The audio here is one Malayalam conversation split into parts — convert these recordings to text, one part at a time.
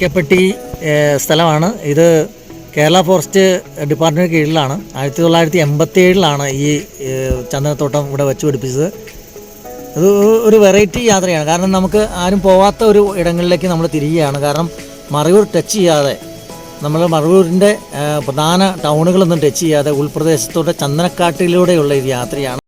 വൈക്കപ്പെട്ടി ഏഹ്, സ്ഥലമാണ്. ഇത് കേരള ഫോറസ്റ്റ് ഡിപ്പാർട്ട്മെന്റ് കീഴിലാണ്. ആയിരത്തി തൊള്ളായിരത്തി എൺപത്തി ഏഴിലാണ് ഈ ചന്ദനത്തോട്ടം ഇവിടെ വെച്ച് പിടിപ്പിച്ചത്. അത് ഒരു വെറൈറ്റി യാത്രയാണ്. കാരണം നമുക്ക് ആരും പോവാത്ത ഒരു ഇടങ്ങളിലേക്ക് നമ്മൾ തിരികുകയാണ് കാരണം മറയൂർ ടച്ച് ചെയ്യാതെ നമ്മൾ മറയൂരിന്റെ പ്രധാന ടൗണുകളൊന്നും ടച്ച് ചെയ്യാതെ ഉൾപ്രദേശത്തോടെ ചന്ദനക്കാട്ടിലൂടെയുള്ള ഒരു യാത്രയാണ്.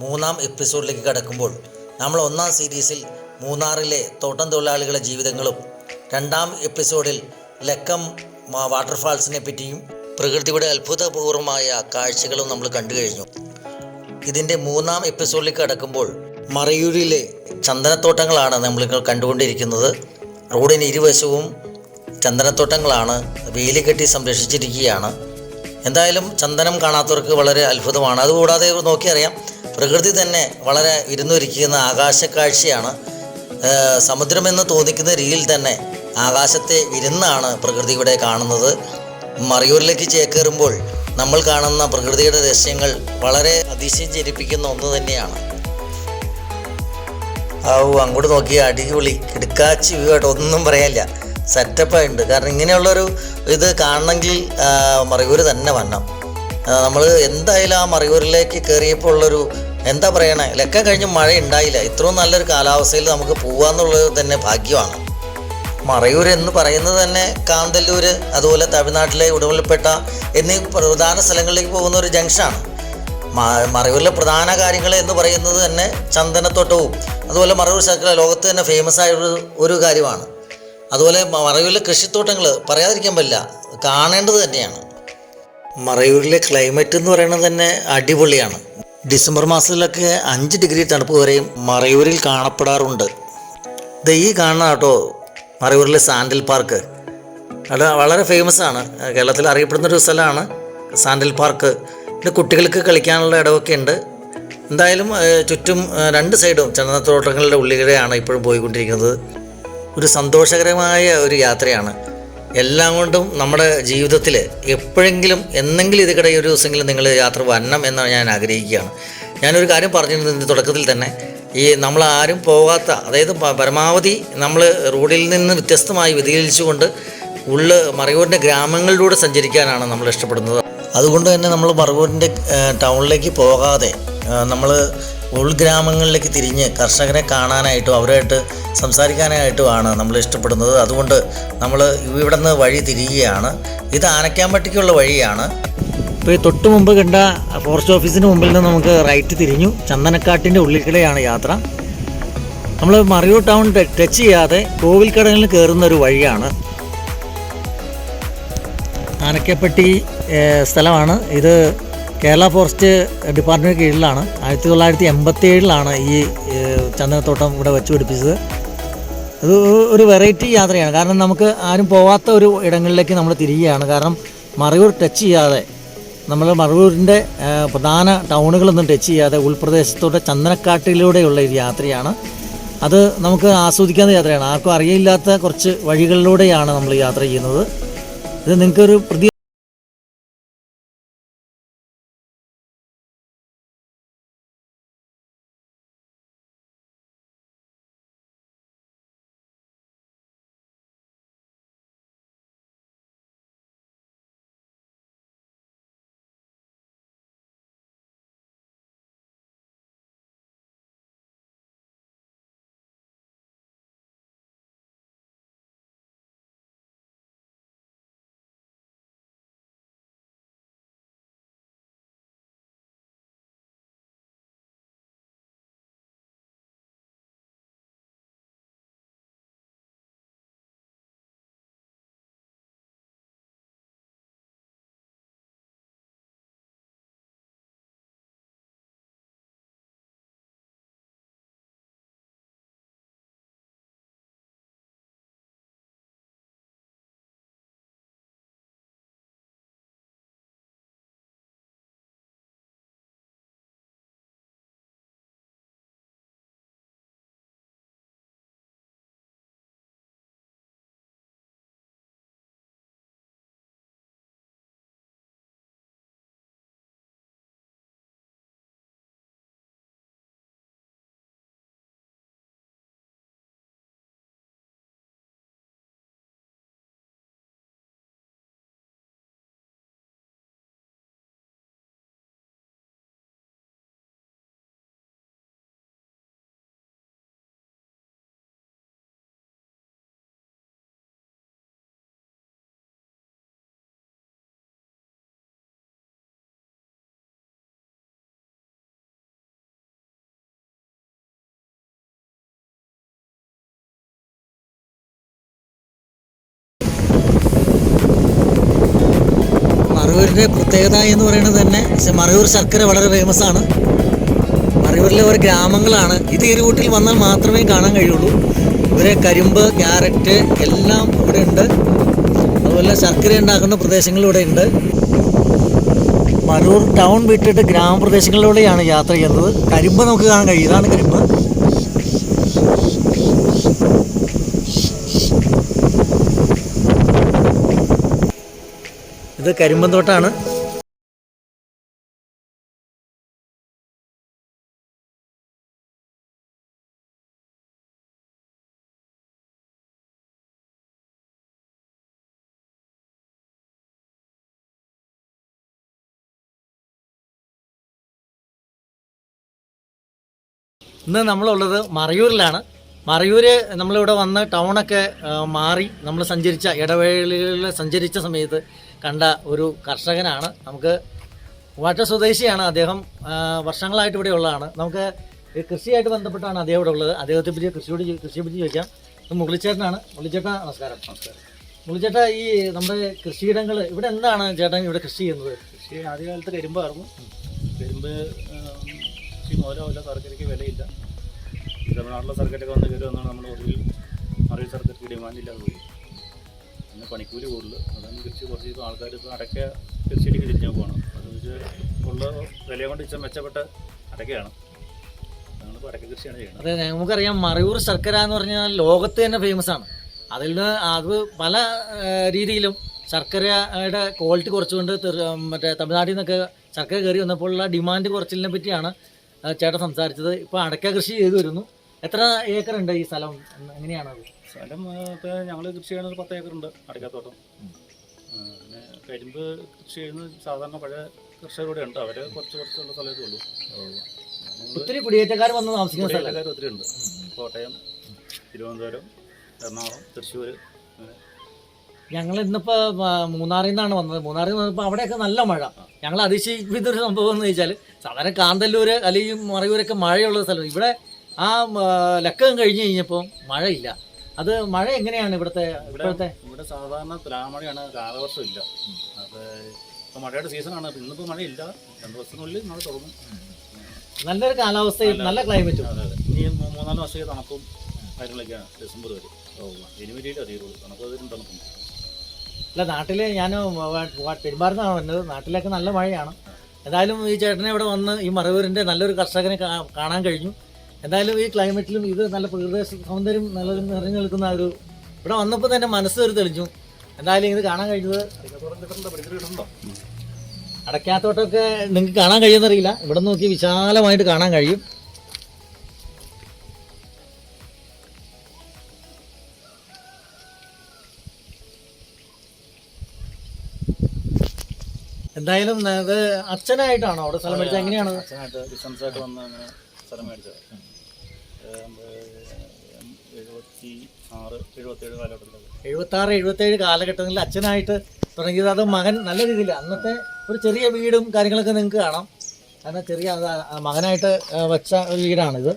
മൂന്നാം എപ്പിസോഡിലേക്ക് കടക്കുമ്പോൾ നമ്മൾ ഒന്നാം സീരീസിൽ മൂന്നാറിലെ തോട്ടം തൊഴിലാളികളുടെ ജീവിതങ്ങളും രണ്ടാം എപ്പിസോഡിൽ ലക്കം വാട്ടർഫാൾസിനെ പറ്റിയും പ്രകൃതിയുടെ അത്ഭുതപൂർവമായ കാഴ്ചകളും നമ്മൾ കണ്ടു കഴിഞ്ഞു. ഇതിന്റെ മൂന്നാം എപ്പിസോഡിലേക്ക് കടക്കുമ്പോൾ മറയൂരിലെ ചന്ദനത്തോട്ടങ്ങളാണ് നമ്മൾ കണ്ടുകൊണ്ടിരിക്കുന്നത്. റോഡിന് ഇരുവശവും ചന്ദനത്തോട്ടങ്ങളാണ്. വേലി കെട്ടി സംരക്ഷിച്ചിരിക്കുകയാണ്. എന്തായാലും ചന്ദനം കാണാത്തവർക്ക് വളരെ അത്ഭുതമാണ്. അതുകൂടാതെ നോക്കിയറിയാം പ്രകൃതി തന്നെ വളരെ ഇരുന്നൊരുക്കുന്ന ആകാശക്കാഴ്ചയാണ്. സമുദ്രമെന്ന് തോന്നിക്കുന്ന രീതിയിൽ തന്നെ ആകാശത്തെ ഇരുന്നാണ് പ്രകൃതി ഇവിടെ കാണുന്നത്. മറിയൂരിലേക്ക് ചേക്കേറുമ്പോൾ നമ്മൾ കാണുന്ന പ്രകൃതിയുടെ ദൃശ്യങ്ങൾ വളരെ അതിശയം ജനിപ്പിക്കുന്ന ഒന്ന് തന്നെയാണ്. ആ അങ്ങോട്ട് നോക്കി അടിപൊളി കിടക്കാച്ചി വ്യൂ ആയിട്ട് ഒന്നും പറയാനില്ല. സെറ്റപ്പായിട്ടുണ്ട് കാരണം ഇങ്ങനെയുള്ളൊരു ഇത് കാണണമെങ്കിൽ മറിയൂർ തന്നെ വരണം. നമ്മൾ എന്തായാലും ആ മറയൂരിലേക്ക് കയറിയപ്പോൾ ഉള്ളൊരു എന്താ പറയണേ ലക്കം കഴിഞ്ഞ് മഴ ഉണ്ടായില്ല ഇത്രയും നല്ലൊരു കാലാവസ്ഥയിൽ നമുക്ക് പോകാമെന്നുള്ളത് തന്നെ ഭാഗ്യമാണ്. മറയൂർ എന്ന് പറയുന്നത് തന്നെ കാന്തല്ലൂർ അതുപോലെ തമിഴ്നാട്ടിലെ ഉടമലപ്പെട്ട എന്നീ പ്രധാന സ്ഥലങ്ങളിലേക്ക് പോകുന്ന ഒരു ജംഗ്ഷനാണ്. മറയൂരിലെ പ്രധാന കാര്യങ്ങൾ എന്ന് പറയുന്നത് തന്നെ ചന്ദനത്തോട്ടവും അതുപോലെ മറയൂർ ശർക്കര ലോകത്ത് തന്നെ ഫേമസ് ആയ ഒരു കാര്യമാണ്. അതുപോലെ മറയൂരിലെ കൃഷിത്തോട്ടങ്ങൾ പറയാതിരിക്കാൻ പറ്റില്ല. കാണേണ്ടത് തന്നെയാണ്. മറയൂരിലെ ക്ലൈമറ്റ് എന്ന് പറയുന്നത് തന്നെ അടിപൊളിയാണ്. ഡിസംബർ മാസത്തിലൊക്കെ അഞ്ച് ഡിഗ്രി തണുപ്പ് വരെയും മറയൂരിൽ കാണപ്പെടാറുണ്ട്. ഇത് ഈ കാണുന്ന കേട്ടോ മറയൂരിലെ സാൻഡൽ പാർക്ക്. അത് വളരെ ഫേമസ് ആണ്. കേരളത്തിൽ അറിയപ്പെടുന്ന ഒരു സ്ഥലമാണ് സാൻഡൽ പാർക്ക്. പിന്നെ കുട്ടികൾക്ക് കളിക്കാനുള്ള ഇടമൊക്കെ ഉണ്ട്. എന്തായാലും ചുറ്റും രണ്ട് സൈഡും ചന്ദനത്തോട്ടങ്ങളുടെ ഉള്ളിലൂടെയാണ് ഇപ്പോഴും പോയിക്കൊണ്ടിരിക്കുന്നത്. ഒരു സന്തോഷകരമായ ഒരു യാത്രയാണ്. എല്ലാം കൊണ്ടും നമ്മുടെ ജീവിതത്തിൽ എപ്പോഴെങ്കിലും എന്നെങ്കിലും ഇതിക്കിടെ ഒരു ദിവസമെങ്കിലും നിങ്ങൾ യാത്ര വരണം എന്നാണ് ഞാൻ ആഗ്രഹിക്കുകയാണ്. ഞാനൊരു കാര്യം പറഞ്ഞിരുന്നു ഇതിന്റെ തുടക്കത്തിൽ തന്നെ. ഈ നമ്മൾ ആരും പോകാത്ത അതായത് പരമാവധി നമ്മൾ റോഡിൽ നിന്ന് വ്യത്യസ്തമായി വ്യതിചലിച്ചുകൊണ്ട് ഉള്ള് മറയൂരിന്റെ ഗ്രാമങ്ങളിലൂടെ സഞ്ചരിക്കാനാണ് നമ്മൾ ഇഷ്ടപ്പെടുന്നത്. അതുകൊണ്ട് തന്നെ നമ്മൾ മറയൂരിന്റെ ടൗണിലേക്ക് പോകാതെ നമ്മൾ ഉൾഗ്രാമങ്ങളിലേക്ക് തിരിഞ്ഞ് കർഷകരെ കാണാനായിട്ടും അവരുമായിട്ട് സംസാരിക്കാനായിട്ടുമാണ് നമ്മൾ ഇഷ്ടപ്പെടുന്നത്. അതുകൊണ്ട് നമ്മൾ ഇവിടെ നിന്ന് വഴി തിരിയുകയാണ്. ഇത് ആനക്കാമ്പട്ടിക്കുള്ള വഴിയാണ്. ഇപ്പോൾ ഈ തൊട്ട് മുമ്പ് കണ്ട ഫോറസ്റ്റ് ഓഫീസിന് മുമ്പിൽ നിന്ന് നമുക്ക് റൈറ്റ് തിരിഞ്ഞു. ചന്ദനക്കാട്ടിന്റെ ഉള്ളിൽക്കിടെയാണ് യാത്ര. നമ്മൾ മറിയൂർ ടൗൺ ടച്ച് ചെയ്യാതെ കോവിൽക്കടലിൽ കയറുന്ന ഒരു വഴിയാണ്. ആനക്കപ്പെട്ടി സ്ഥലമാണ്. ഇത് കേരള ഫോറസ്റ്റ് ഡിപ്പാർട്ട്മെന്റ് കീഴിലാണ്. ആയിരത്തി തൊള്ളായിരത്തി എൺപത്തി ഏഴിലാണ് ഈ ചന്ദനത്തോട്ടം ഇവിടെ വെച്ച് പിടിപ്പിച്ചത്. അത് ഒരു വെറൈറ്റി യാത്രയാണ്. കാരണം നമുക്ക് ആരും പോവാത്ത ഒരു ഇടങ്ങളിലേക്ക് നമ്മൾ തിരികുകയാണ് കാരണം മറയൂർ ടച്ച് ചെയ്യാതെ നമ്മൾ മറയൂരിന്റെ പ്രധാന ടൗണുകളൊന്നും ടച്ച് ചെയ്യാതെ ഉൾപ്രദേശത്തോടെ ചന്ദനക്കാട്ടിലൂടെയുള്ള ഒരു യാത്രയാണ്. അത് നമുക്ക് ആസ്വദിക്കാവുന്ന യാത്രയാണ്. ആർക്കും അറിയില്ലാത്ത കുറച്ച് വഴികളിലൂടെയാണ് നമ്മൾ യാത്ര ചെയ്യുന്നത്. ഇത് നിങ്ങൾക്കൊരു പ്രതി മറയൂരിന്റെ പ്രത്യേകത എന്ന് പറയുന്നത് തന്നെ മറയൂർ ശർക്കര വളരെ ഫേമസ് ആണ്. മറയൂരിലെ ഒരു ഗ്രാമങ്ങളാണ്. ഇത് ഈ റൂട്ടിൽ വന്നാൽ മാത്രമേ കാണാൻ കഴിയുള്ളൂ. ഇവിടെ കരിമ്പ് ക്യാരറ്റ് എല്ലാം ഇവിടെ ഉണ്ട്. അതുപോലെ ശർക്കര ഉണ്ടാക്കുന്ന പ്രദേശങ്ങളിവിടെ ഉണ്ട്. മറൂർ ടൗൺ വിട്ടിട്ട് ഗ്രാമപ്രദേശങ്ങളിലൂടെയാണ് യാത്ര ചെയ്യുന്നത്. കരിമ്പ് നമുക്ക് കാണാൻ കഴിയും. ഇതാണ് കരിമ്പ്. ഇത് കരിമ്പൻ തോട്ടാണ്. ഇന്ന് നമ്മളുള്ളത് മറയൂരിലാണ്. മറയൂര് നമ്മളിവിടെ വന്ന് ടൗണൊക്കെ മാറി. നമ്മൾ സഞ്ചരിച്ച ഇടവേളകളിൽ സഞ്ചരിച്ച സമയത്ത് കണ്ട ഒരു കർഷകനാണ്. നമുക്ക് വാട്ടർ സ്വദേശിയാണ് അദ്ദേഹം. വർഷങ്ങളായിട്ട് ഇവിടെ ഉള്ളതാണ്. നമുക്ക് കൃഷിയായിട്ട് ബന്ധപ്പെട്ടാണ് അദ്ദേഹം ഇവിടെ ഉള്ളത്. അദ്ദേഹത്തെ പറ്റി കൃഷിയോട് കൃഷിയെ പറ്റി ചോദിക്കാം. മുകളിച്ചേട്ടനാണ് മുളിച്ചേട്ടാ നമസ്കാരം. നമസ്കാരം. മുളിച്ചേട്ടാ ഈ നമ്മുടെ കൃഷിയിടങ്ങൾ ഇവിടെ എന്താണ് ചേട്ടൻ ഇവിടെ കൃഷി ചെയ്യുന്നത്? കൃഷി ആദ്യകാലത്ത് കരിമ്പായിരുന്നു കരിമ്പ് കൃഷി കൃഷി മൂലമല്ല സർക്കാരിക്ക് വിലയില്ല. തമിഴ്നാട്ടിലെ സർക്കാരൊക്കെ വന്ന് കയറി വന്നാണ് നമ്മുടെ ഒടുവിൽ മറിയ സർക്കാർക്ക് ഡിമാൻഡ് ഇല്ലാതെ പോയി. പിന്നെ പണിക്കൂലി കൂടുതൽ. അതാണ് കുറച്ച് ഇപ്പോൾ ആൾക്കാർ ഇപ്പോൾ അടയ്ക്ക കൃഷിയിലേക്ക് തിരിഞ്ഞു നോക്കുവാണ് അതെന്ന് വെച്ചാൽ ഉള്ള വില കൊണ്ട് ഇച്ചിരി മെച്ചപ്പെട്ട അടയ്ക്കയാണ്. ഞങ്ങളിപ്പോൾ അടയ്ക്ക കൃഷിയാണ് ചെയ്യുന്നത്. അതെ നമുക്കറിയാം മറയൂർ ശർക്കര എന്ന് പറഞ്ഞാൽ ലോകത്ത് തന്നെ ഫേമസ് ആണ്. അതിൽ നിന്ന് അത് പല രീതിയിലും ശർക്കരയുടെ ക്വാളിറ്റി കുറച്ചുകൊണ്ട് മറ്റേ തമിഴ്നാട്ടിൽ നിന്നൊക്കെ ശർക്കര കയറി വന്നപ്പോഴുള്ള ഡിമാൻഡ് കുറച്ചിലിനെ പറ്റിയാണ് ചേട്ടൻ സംസാരിച്ചത്. ഇപ്പോൾ അടക്ക കൃഷി ചെയ്തു വരുന്നു. എത്ര ഏക്കർ ഉണ്ട് ഈ സ്ഥലം? എങ്ങനെയാണ് സ്ഥലം ഇപ്പോൾ ഞങ്ങൾ കൃഷി ചെയ്യുന്നത് പത്ത് ഏക്കർ ഉണ്ട് ആ, പിന്നെ കരിമ്പ് കൃഷി ചെയ്യുന്നത് സാധാരണ പഴയ കർഷകരുടെ ഉണ്ട്. അവർ കുറച്ച് കുറച്ചുള്ള സ്ഥലത്തേ ഉള്ളൂ. ഒത്തിരി കുടിയേറ്റക്കാർ വന്ന് താമസിക്കുന്ന സ്ഥലക്കാർ ഒത്തിരി ഉണ്ട്. കോട്ടയം തിരുവനന്തപുരം എറണാകുളം തൃശ്ശൂർ ഞങ്ങൾ ഇന്നിപ്പോ മൂന്നാറിൽ നിന്നാണ് വന്നത്. മൂന്നാറിൽ നിന്ന് വന്നപ്പോൾ അവിടെയൊക്കെ നല്ല മഴ. ഞങ്ങൾ അതിശയിപ്പിച്ചൊരു സംഭവം എന്ന് വെച്ചാൽ സാധാരണ കാന്തല്ലൂര് അല്ലെങ്കിൽ മറയൂരൊക്കെ മഴയുള്ള സ്ഥലം. ഇവിടെ ആ ലക്കം കഴിഞ്ഞ് കഴിഞ്ഞപ്പോൾ മഴയില്ല. അത് മഴ എങ്ങനെയാണ് ഇവിടുത്തെ ഇവിടുത്തെ ഇവിടെ സാധാരണ തുലാമഴയാണ് കാലവർഷം ഇല്ല. അത് ഇപ്പോൾ മഴയുടെ സീസണാണ് ഇന്നിപ്പോൾ മഴയില്ല. രണ്ട് ദിവസത്തിനുള്ളിൽ മഴ തുടങ്ങും. നല്ലൊരു കാലാവസ്ഥയും നല്ല ക്ലൈമറ്റും അതെ അതെ. ഇനി മൂന്നാൽ വർഷത്തേക്ക് തണുപ്പും കാര്യങ്ങളൊക്കെയാണ് ഡിസംബർ വരെ. ജനുവരിയിൽ അറിയുള്ളൂ. തണുപ്പ് വരും തണുപ്പും. അല്ല നാട്ടിൽ ഞാൻ പെരുമാറുന്നതാണ് വന്നത്. നാട്ടിലൊക്കെ നല്ല മഴയാണ്. എന്തായാലും ഈ ചേട്ടനെ ഇവിടെ വന്ന് ഈ മറവൂരിന്റെ നല്ലൊരു കർഷകനെ കാണാൻ കഴിഞ്ഞു. എന്തായാലും ഈ ക്ലൈമറ്റിലും ഇത് നല്ല പ്രകൃതി സൗന്ദര്യം നല്ല നിറഞ്ഞു നിൽക്കുന്ന ഒരു ഇവിടെ വന്നപ്പോൾ തന്നെ മനസ്സ് ഒരു തെളിഞ്ഞു. എന്തായാലും ഇത് കാണാൻ കഴിഞ്ഞത് അടയ്ക്കാത്തോട്ടൊക്കെ നിങ്ങൾക്ക് കാണാൻ കഴിയുമെന്നറിയില്ല. ഇവിടെ നോക്കി വിശാലമായിട്ട് കാണാൻ കഴിയും. എന്തായാലും അത് അച്ഛനായിട്ടാണോ അവിടെ സ്ഥലം മേടിച്ചത്? എങ്ങനെയാണ്? അച്ഛനായിട്ട് ബിസിനസ് ആയിട്ട് വന്ന് സ്ഥലം മേടിച്ചത്. ആറ് എഴുപത്തേഴ് ഏഴ് കാലഘട്ടങ്ങളിൽ അച്ഛനായിട്ട് തുടങ്ങിയത് അത് മകൻ നല്ല രീതിയിൽ അന്നത്തെ ഒരു ചെറിയ വീടും കാര്യങ്ങളൊക്കെ നിങ്ങൾക്ക് കാണാം. കാരണം ചെറിയ മകനായിട്ട് വെച്ച ഒരു വീടാണിത്.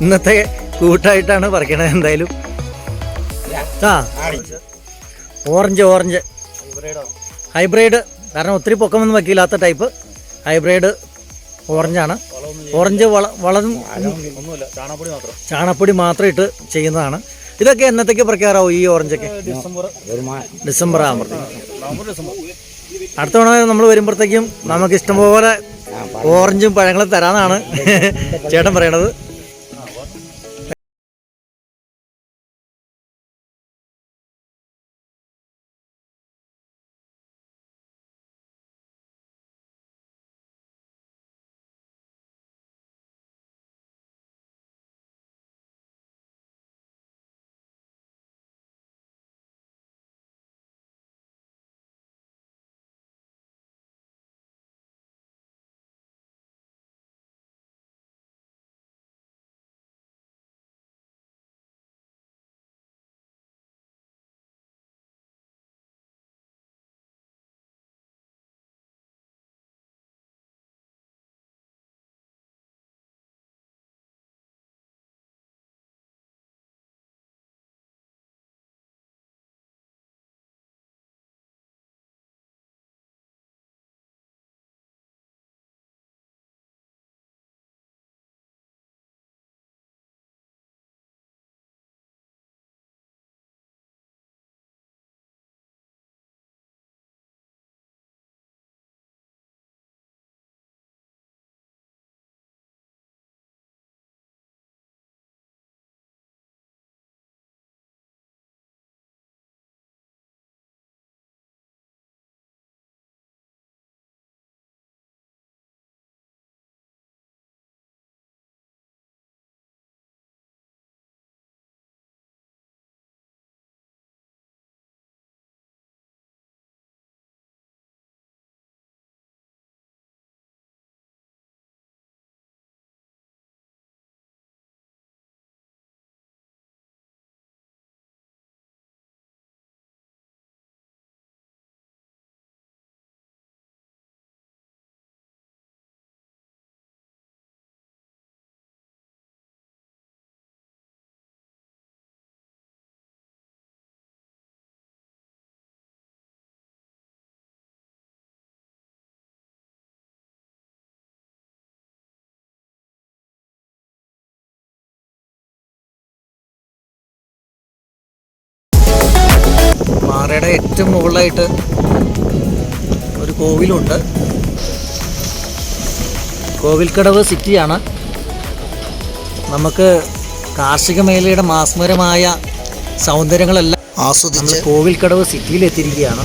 ഇന്നത്തെ കൂട്ടായിട്ടാണ് പറിക്കണത് എന്തായാലും. ആ. Orange orange. ഹൈബ്രിഡ്. കാരണം ഒത്തിരി പൊക്കമൊന്നും വയ്ക്കില്ലാത്ത ടൈപ്പ്. ഹൈബ്രിഡ് ഓറഞ്ചാണ്. ഓറഞ്ച് വള വളം ചാണപ്പൊടി മാത്രം ഇട്ട് ചെയ്യുന്നതാണ്. ഇതൊക്കെ എന്നത്തേക്ക് പറിക്കാറാവും ഈ ഓറഞ്ചൊക്കെ? ഡിസംബർ ആകുമ്പോഴത്തേക്കും അടുത്ത തവണ നമ്മൾ വരുമ്പോഴത്തേക്കും നമുക്ക് ഇഷ്ടംപോലെ ഓറഞ്ചും പഴങ്ങളും തരാന്നാണ് ചേട്ടൻ പറയണത്. പാറയുടെ ഏറ്റവും മുകളിലായിട്ട് ഒരു കോവിലുണ്ട്. കോവിൽക്കടവ് സിറ്റിയാണ്. നമുക്ക് കാർഷിക മേഖലയുടെ മാസ്മരമായ സൗന്ദര്യങ്ങളെല്ലാം ആസ്വദിച്ച് കോവിൽക്കടവ് സിറ്റിയിൽ എത്തിയിരിക്കുകയാണ്